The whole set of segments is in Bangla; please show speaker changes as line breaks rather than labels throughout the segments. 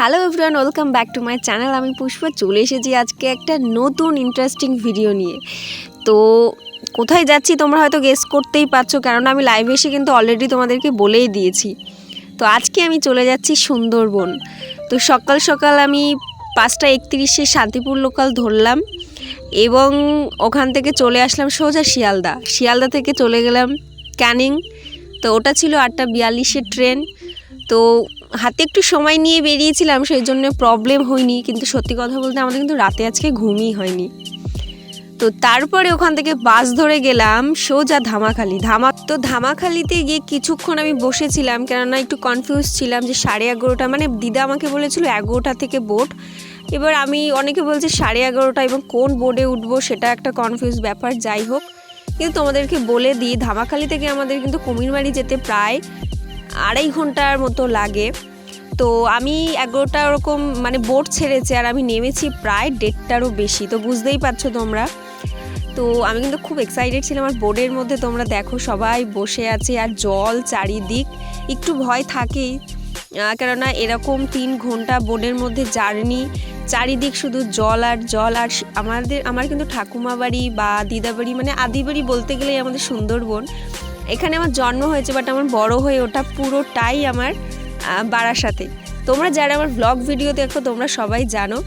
Hello everyone welcome back to my channel আমি পুষ্পা, চলে এসেছি আজকে একটা নতুন ইন্টারেস্টিং ভিডিও নিয়ে। তো কোথায় যাচ্ছি তোমরা হয়তো গেস করতেই পারছ, কেননা আমি লাইভে এসে কিন্তু অলরেডি তোমাদেরকে বলেই দিয়েছি। তো আজকে আমি চলে যাচ্ছি সুন্দরবন। তো সকাল সকাল আমি পাঁচটা একত্রিশে শান্তিপুর লোকাল ধরলাম এবং ওখান থেকে চলে আসলাম সোজা শিয়ালদা। শিয়ালদা থেকে চলে গেলাম ক্যানিং। তো ওটা ছিল আটটা বিয়াল্লিশের ট্রেন তো হাতে একটু সময় নিয়ে বেরিয়েছিলাম সেই জন্য প্রবলেম হয়নি। কিন্তু সত্যি কথা বলতে আমাদের কিন্তু রাতে আজকে ঘুমই হয়নি। তো তারপরে ওখান থেকে বাস ধরে গেলাম সোজা ধামাখালি। ধামা তো ধামাখালিতে গিয়ে কিছুক্ষণ আমি বসেছিলাম, কেননা একটু কনফিউজ ছিলাম যে সাড়ে এগারোটা মানে দিদা আমাকে বলেছিল এগারোটা থেকে বোট এবার আমি, অনেকে বলছে সাড়ে এগারোটা এবং কোন বোর্ডে উঠবো সেটা একটা কনফিউজ ব্যাপার, যাই হোক। কিন্তু তোমাদেরকে বলে দিই, ধামাখালি থেকে আমাদের কিন্তু কুমিরমারি যেতে প্রায় আড়াই ঘণ্টার মতো লাগে। তো আমি এগারোটা ওরকম মানে বোট ছেড়েছে আর আমি নেমেছি প্রায় দেড়টারও বেশি, তো বুঝতেই পারছ তোমরা। তো আমি কিন্তু খুব এক্সাইটেড ছিলাম আর বোর্ডের মধ্যে তোমরা দেখো সবাই বসে আছে আর জল চারিদিক একটু ভয় থাকেই। কেননা এরকম তিন ঘণ্টা বোর্ডের মধ্যে জার্নি চারিদিক শুধু জল আর জল আর আমাদের আমার কিন্তু ঠাকুমা বাড়ি বা দিদা বাড়ি মানে আদি বাড়ি বলতে গেলেই আমাদের সুন্দরবন। এখানে আমার জন্ম হয়েছে বাট আমার বড় হয়ে ওটা পুরোটাই আমার আহ, বারাসাতে তোমরা যারা আমার ব্লগ ভিডিও দেখো তোমরা সবাই জানো।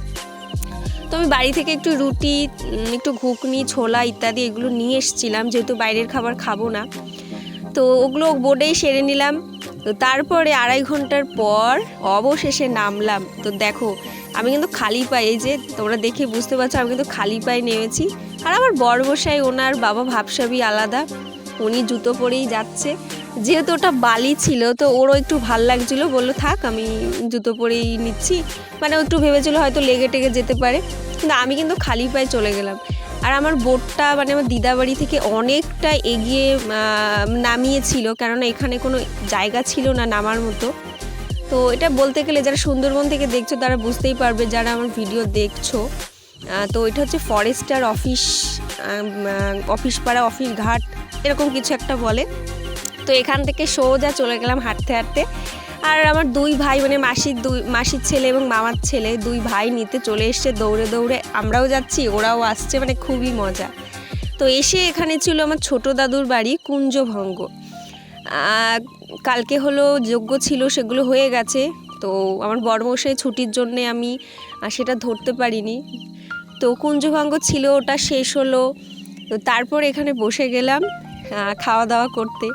তো আমি বাড়ি থেকে একটু রুটি একটু ঘুগনি ছোলা ইত্যাদি এগুলো নিয়ে এসেছিলাম যেহেতু বাইরের খাবার খাব না। তো ওগুলো বোর্ডেই সেরে নিলাম। তো তারপরে আড়াই ঘণ্টার পর অবশেষে নামলাম। তো দেখো আমি কিন্তু খালি পায়ে এই যে তোমরা দেখে বুঝতে পারছ আমি কিন্তু খালি পায়ে নেমেছি। আর আমার বড়বসাই ওনার বাবা ভাবসাবি আলাদা। উনি জুতো পরেই যাচ্ছে। যেহেতু ওটা বালি ছিল, তো ওরও একটু ভালো লাগছিল। বলল, থাক, আমি জুতো পরেই নিচ্ছি। মানে একটু ভেবেছিল হয়তো লেগে টেগে যেতে পারে। কিন্তু আমি কিন্তু খালি পায়ে চলে গেলাম। আর আমার বোটটা মানে আমার দিদাবাড়ি থেকে অনেকটা এগিয়ে নামিয়েছিল। কেননা এখানে কোনো জায়গা ছিল না নামার মতো। তো এটা বলতে গেলে, যারা সুন্দরবন থেকে দেখছ, তারা বুঝতেই পারবে, যারা আমার ভিডিও দেখছ তো এটা হচ্ছে ফরেস্টার অফিস অফিস পাড়া, অফিস ঘাট। এরকম কিছু একটা বলে। তো এখান থেকে সোজা চলে গেলাম হাঁটতে হাঁটতে। আর আমার দুই ভাই মানে মাসির দুই, মাসির ছেলে এবং মামার ছেলে দুই ভাই নিতে চলে এসছে দৌড়ে দৌড়ে। আমরাও যাচ্ছি, ওরাও আসছে মানে খুবই মজা। তো এসে এখানে ছিল আমার ছোট দাদুর বাড়ি, কুঞ্জভঙ্গ। কালকে হলো যোগ্য ছিল, সেগুলো হয়ে গেছে। তো আমার বড়মশাই ছুটির জন্যে আমি সেটা ধরতে পারিনি। তো কুঞ্জভঙ্গ ছিল, ওটা শেষ হলো। তো তারপর এখানে বসে গেলাম। খাওয়া দাওয়া করতে।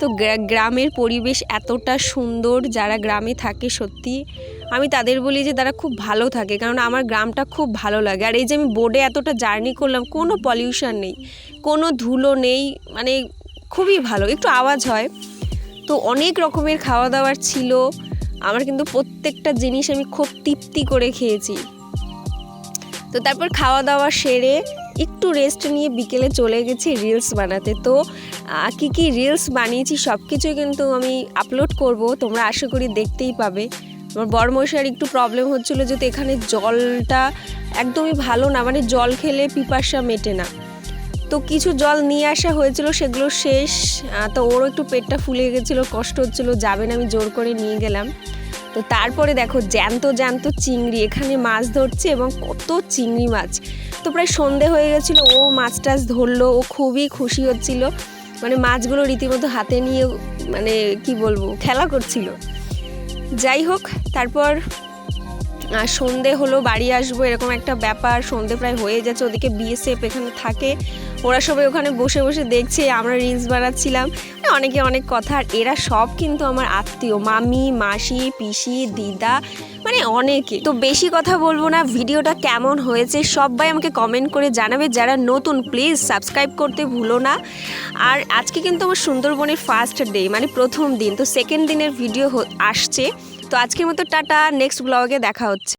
তো গ্রামের পরিবেশ এতটা সুন্দর যারা গ্রামে থাকে সত্যি, আমি তাদের বলি যে তারা খুব ভালো থাকে, কারণ আমার গ্রামটা খুব ভালো লাগে। আর এই যে আমি বোর্ডে এতটা জার্নি করলাম, কোনো পলিউশন নেই, কোনো ধুলো নেই মানে খুবই ভালো, একটু আওয়াজ হয়। তো অনেক রকমের খাওয়া দাওয়ার ছিল, আমার কিন্তু প্রত্যেকটা জিনিস আমি খুব তৃপ্তি করে খেয়েছি। তো তারপর খাওয়া দাওয়া সেরে একটু রেস্ট নিয়ে বিকেলে চলে গেছি রিলস বানাতে। তো কি কি রিলস বানিয়েছি সব কিছুই কিন্তু আমি আপলোড করব, তোমরা আশা করি দেখতেই পাবে। আমার বড়মশার একটু প্রবলেম হচ্ছিল যেহেতু এখানে জলটা একদমই ভালো না মানে জল খেলে পিপাসা মেটে না। তো কিছু জল নিয়ে আসা হয়েছিল, সেগুলো শেষ তো ওরও একটু পেটটা ফুলে গেছিল, কষ্ট হচ্ছিল যাবেন আমি জোর করে নিয়ে গেলাম। তো তারপরে দেখো জ্যান্ত জ্যান্ত চিংড়ি, এখানে মাছ ধরছে এবং কত চিংড়ি মাছ। তো প্রায় সন্ধে হয়ে গেছিল, ও মাছ টাছ ধরলো, ও খুবই খুশি হচ্ছিল। মানে মাছগুলো রীতিমতো হাতে নিয়ে মানে কি বলব, খেলা করছিল। যাই হোক, তারপর সন্ধে হলো বাড়ি আসব, এরকম একটা ব্যাপার। সন্ধে প্রায় হয়ে যাচ্ছে ওদিকে বিএসএফ এখানে থাকে। ওরা সবাই ওখানে বসে বসে দেখছে, আমরা রিলস বানাচ্ছিলাম। অনেকে অনেক কথা, আর এরা সব কিন্তু আমার আত্মীয়। মামি, মাসি, পিসি, দিদা মানে অনেকে। তো বেশি কথা বলব না, ভিডিওটা কেমন হয়েছে সবাই আমাকে কমেন্ট করে জানাবে। যারা নতুন প্লিজ সাবস্ক্রাইব করতে ভুলো না। আর আজকে কিন্তু আমার সুন্দরবনের ফার্স্ট ডে মানে প্রথম দিন। তো সেকেন্ড দিনের ভিডিও আসছে। তো আজকের মতো টাটা নেক্সট ব্লগে দেখা হচ্ছে।